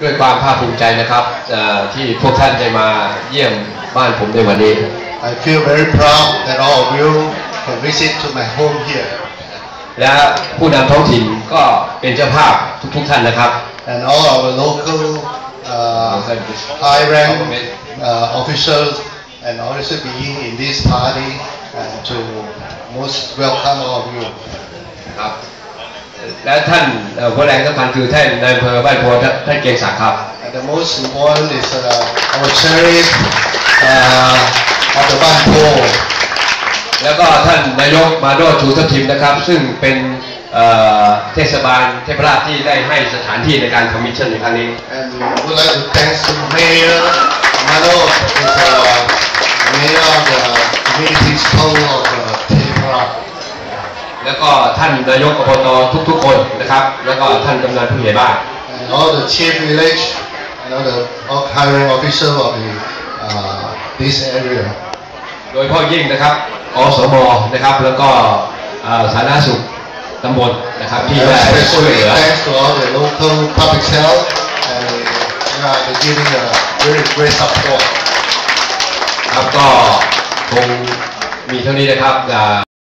ด้วยความภาคภูมิใจนะครับเอ่อที่พวกท่านได้มาเยี่ยมบ้านผมในวันนี้ I feel very proud that all of you can visit to my home here. และผู้นำท้องถิ่นก็เป็นเจ้าภาพทุกๆท่านนะครับ And all our local uh, high rank uh, officials and also being in this party and to most welcome all of you. ครับ และท่านเอ่อผู้แรงสำคัญคือท่านนายอำเภอบ้านโพท่านท่านเกรียงศักดิ์ครับ And the most important is uh, our cherish uh, of the Banpo แล้วก็ท่านนายกมาโดชูทัพทิมนะครับ ซึ่งเป็นเอ่อเทศบาลเทพราชที่ได้ให้สถานที่ในการคอมมิชชั่นในครั้งนี้ And we would like to thank the mayor, Mano, is uh, mayor of the community school of uh, Tepra. แล้วก็ท่านนายกอบตทุกๆคนนะครับ แล้วก็ท่านกำนันผู้ใหญ่บ้าน And all the chief village, and all the all hiring official of the, uh, this area. โดยเฉพาะยิ่งนะครับอสมนะครับ แล้วก็เอ่อสาธารณสุขตำบลนะครับที่ And ได้ช่วย especially เหลือ thanks to all the local public health, and you know, they're giving a very great support. ครับก็คงมีเท่านี้นะครับอ่า